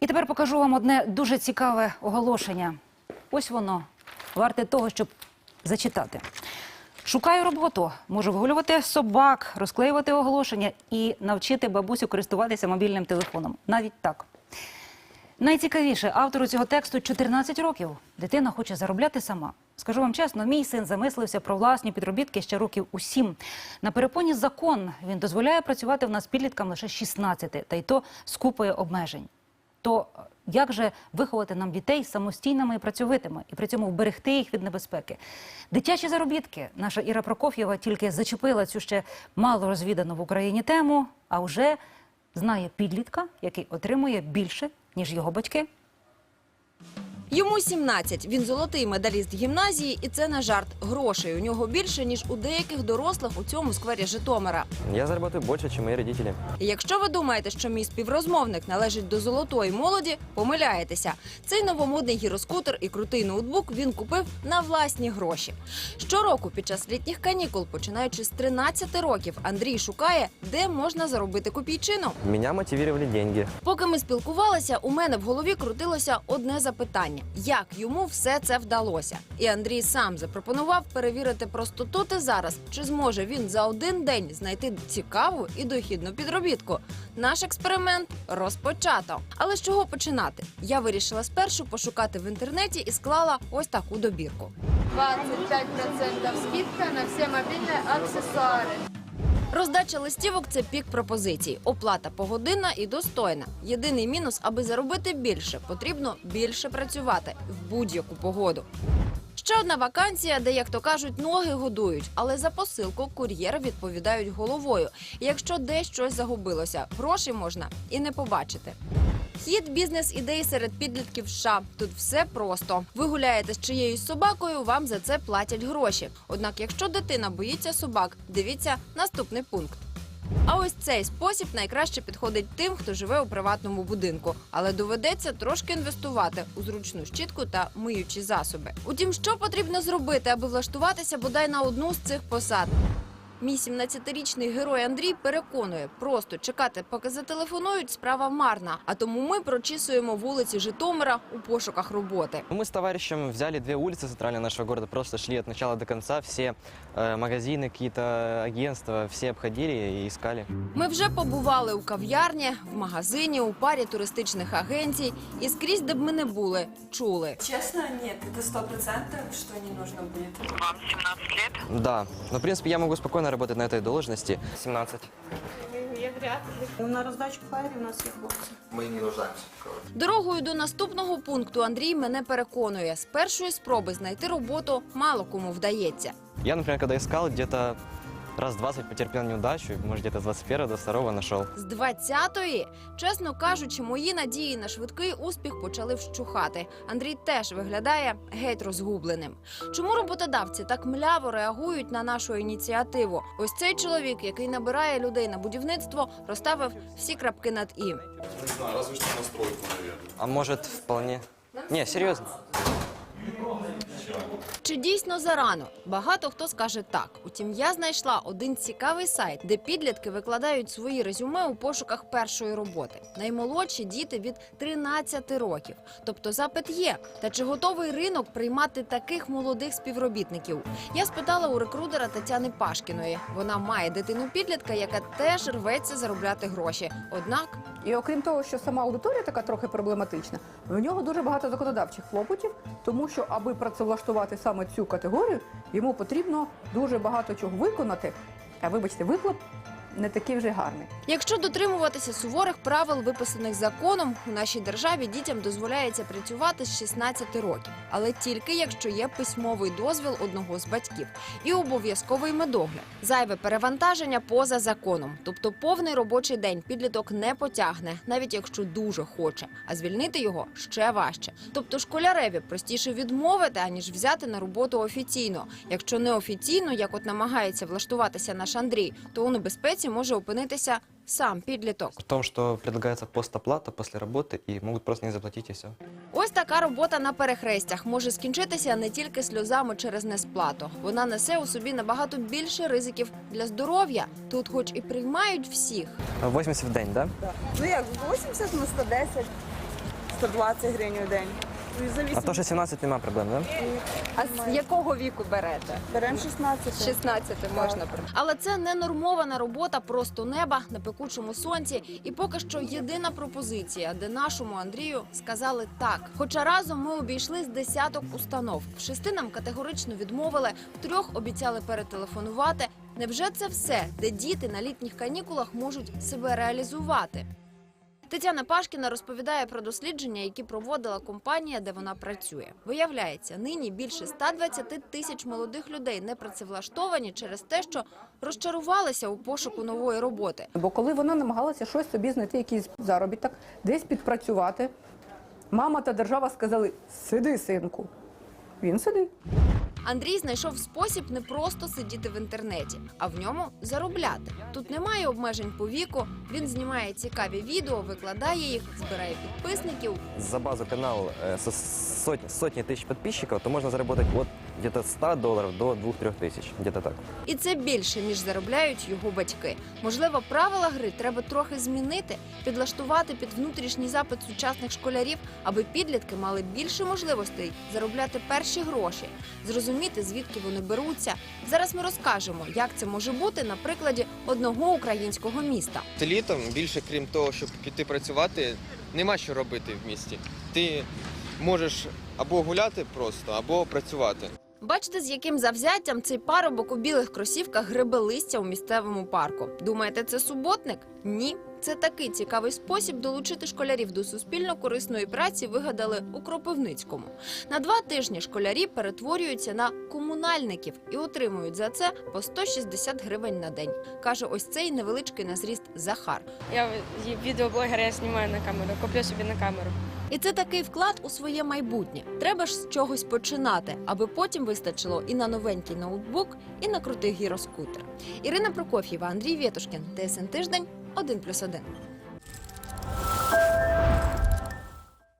І тепер покажу вам одне дуже цікаве оголошення. Ось воно варте того, щоб зачитати. Шукаю роботу, можу вигулювати собак, розклеювати оголошення і навчити бабусю користуватися мобільним телефоном. Навіть так. Найцікавіше, автору цього тексту 14 років. Дитина хоче заробляти сама. Скажу вам чесно, мій син замислився про власні підробітки ще років у сім. На перепоні закон він дозволяє працювати в нас підліткам лише 16, та й то з купою обмежень. То як же виховати нам дітей самостійними і працьовитими, і при цьому вберегти їх від небезпеки? Дитячі заробітки. Наша Іра Прокоф'єва тільки зачепила цю ще мало розвідану в Україні тему, а вже знає підлітка, який отримує більше, ніж його батьки. Йому 17. Він золотий медаліст гімназії, і це не жарт. Грошей у нього більше ніж у деяких дорослих у цьому сквері Житомира. Я больше, чем мои родители. І якщо ви думаєте, що мій співрозмовник належить до золотої молоді, помиляєтеся. Цей новомодний гіроскутер і крутий ноутбук він купив на власні гроші. Щороку під час літніх канікул, починаючи з 13 років, Андрій шукає, де можна заробити копійчину. Меня мотивировали деньги. Поки ми спілкувалися, у мене в голові крутилося одне запитання: як йому все це вдалося? І Андрій сам запропонував перевірити просто тут і зараз, чи зможе він за один день знайти цікаву і дохідну підробітку. Наш експеримент розпочато. Але з чого починати? Я вирішила спершу пошукати в інтернеті і склала ось таку добірку. 25% скидка на все мобильные аксессуары. Роздача листівок це пік пропозицій. Оплата погодинна і достойна. Єдиний мінус, аби заробити більше, потрібно більше працювати в будь-яку погоду. Ще одна вакансія, де, як то кажуть, ноги годують, але за посилку кур'єр відповідають головою. Якщо десь щось загубилося, гроші можна і не побачити. Хід бізнес-ідей серед підлітків США. Тут все просто. Ви гуляєте з чиєюсь собакою, вам за це платять гроші. Однак, якщо дитина боїться собак, дивіться наступний пункт. А ось цей спосіб найкраще підходить тим, хто живе у приватному будинку, але доведеться трошки інвестувати у зручну щітку та миючі засоби. Утім, що потрібно зробити, аби влаштуватися бодай на одну з цих посад? Мій 17-річний герой Андрій переконує, просто чекати, поки зателефонують, справа марна. А тому ми прочісуємо вулиці Житомира у пошуках роботи. Мы с товарищем взяли две улицы центральные нашего города, просто шли от начала до конца, все э, магазины, какие-то агентства, все обходили и искали. Ми вже побували у кав'ярні, в магазині, у парі туристичних агенцій, і скрізь, де б ми не були, чули. Честно, нет, это сто процентов, что не нужно будет. Да, но в принципе я могу спокойно работать на этой должности. 17. На раздачу флаєрів у нас є хлопці. Дорогою до наступного пункту Андрій мене переконує, з першої спроби знайти роботу мало кому вдається. Я, например, когда искал, где-то раз 20 потерпел неудачу, может где-то с 21 до 2 нашел. З 20-ї, чесно кажучи, мої надії на швидкий успіх почали вщухати. Андрій теж виглядає геть розгубленим. Чому роботодавці так мляво реагують на нашу ініціативу? Ось цей чоловік, який набирає людей на будівництво, розставив всі крапки над і. А может вполне... Не, серьезно. Чи дійсно зарано? Багато хто скаже так. Утім, я знайшла один цікавий сайт, де підлітки викладають свої резюме у пошуках першої роботи. Наймолодші діти від 13 років. Тобто запит є. Та чи готовий ринок приймати таких молодих співробітників? Я спитала у рекрутера Тетяни Пашкіної. Вона має дитину підлітка, яка теж рветься заробляти гроші. Однак І окрім того, що сама аудиторія така трохи проблематична, в нього дуже багато законодавчих клопотів, тому що аби працевлаштувати саме цю категорію, йому потрібно дуже багато чого виконати. А вибачте, вихлоп не такий вже гарний. Якщо дотримуватися суворих правил, виписаних законом, у нашій державі дітям дозволяється працювати з 16 років, але тільки якщо є письмовий дозвіл одного з батьків і обов'язковий медогляд. Зайве перевантаження поза законом, тобто повний робочий день підліток не потягне, навіть якщо дуже хоче, а звільнити його ще важче. Тобто школяреві простіше відмовити, аніж взяти на роботу офіційно. Якщо не офіційно, як от намагається влаштуватися наш Андрій, то у небезпеці може опинитися сам підліток. В том, что предлагается постоплата после работы и могут просто не заплатить и все. Ось така робота на перехрестях може скінчитися не тільки сльозами через несплату. Вона несе у собі набагато більше ризиків для здоров'я. Тут, хоч і приймають всіх, 80 в день, да? Ну як, 80 на 110. 120 гривень у день. Ну, і А зависимо. то, что 17 нема проблем, да? А з якого віку берете? Беремо 16. З 16 можна брати. Але це не нормована робота просто неба на пекучому сонці. І поки що єдина пропозиція, де нашому Андрію сказали так. Хоча разом ми обійшли з десяток установ. В шести нам категорично відмовили, в трьох обіцяли перетелефонувати. Невже це все, де діти на літніх канікулах можуть себе реалізувати? Тетяна Пашкіна розповідає про дослідження, які проводила компанія, де вона працює. Виявляється, нині більше 120 тисяч молодих людей не працевлаштовані через те, що розчарувалися у пошуку нової роботи. Бо коли вона намагалася щось собі знайти, якийсь заробіток, десь підпрацювати, мама та держава сказали: сиди, синку. Він сидить. Андрій знайшов спосіб не просто сидіти в інтернеті, а в ньому заробляти. Тут немає обмежень по віку. Він знімає цікаві відео, викладає їх, збирає підписників. За базу канал сотні, сотні тисяч підписчиків, то можна заробити от где-то 100 долларов до 2-3 тысяч, где-то так. І це більше, ніж заробляють його батьки. Можливо, правила гри треба трохи змінити, підлаштувати під внутрішній запит сучасних школярів, аби підлітки мали більше можливостей заробляти перші гроші, зрозуміти, звідки вони беруться. Зараз ми розкажемо, як це може бути на прикладі одного українського міста. Літом більше, крім того, щоб піти працювати, нема що робити в місті. Ти можеш або гуляти просто, або працювати. Бачите, з яким завзяттям цей парубок у білих кросівках гребе листя у місцевому парку. Думаєте, це суботник? Ні. Це такий цікавий спосіб долучити школярів до суспільно корисної праці вигадали у Кропивницькому. На два тижні школярі перетворюються на комунальників і отримують за це по 160 гривень на день. каже ось цей невеличкий на зріст Захар. Я відеоблогер, я знімаю на камеру, коплю собі на камеру. І це такий вклад у своє майбутнє. Треба ж з чогось починати, аби потім вистачило і на новенький ноутбук, і на крутий гіроскутер. Ірина Прокоф'єва, Андрій Вєтушкін, ТСН Тиждень, 1+,1.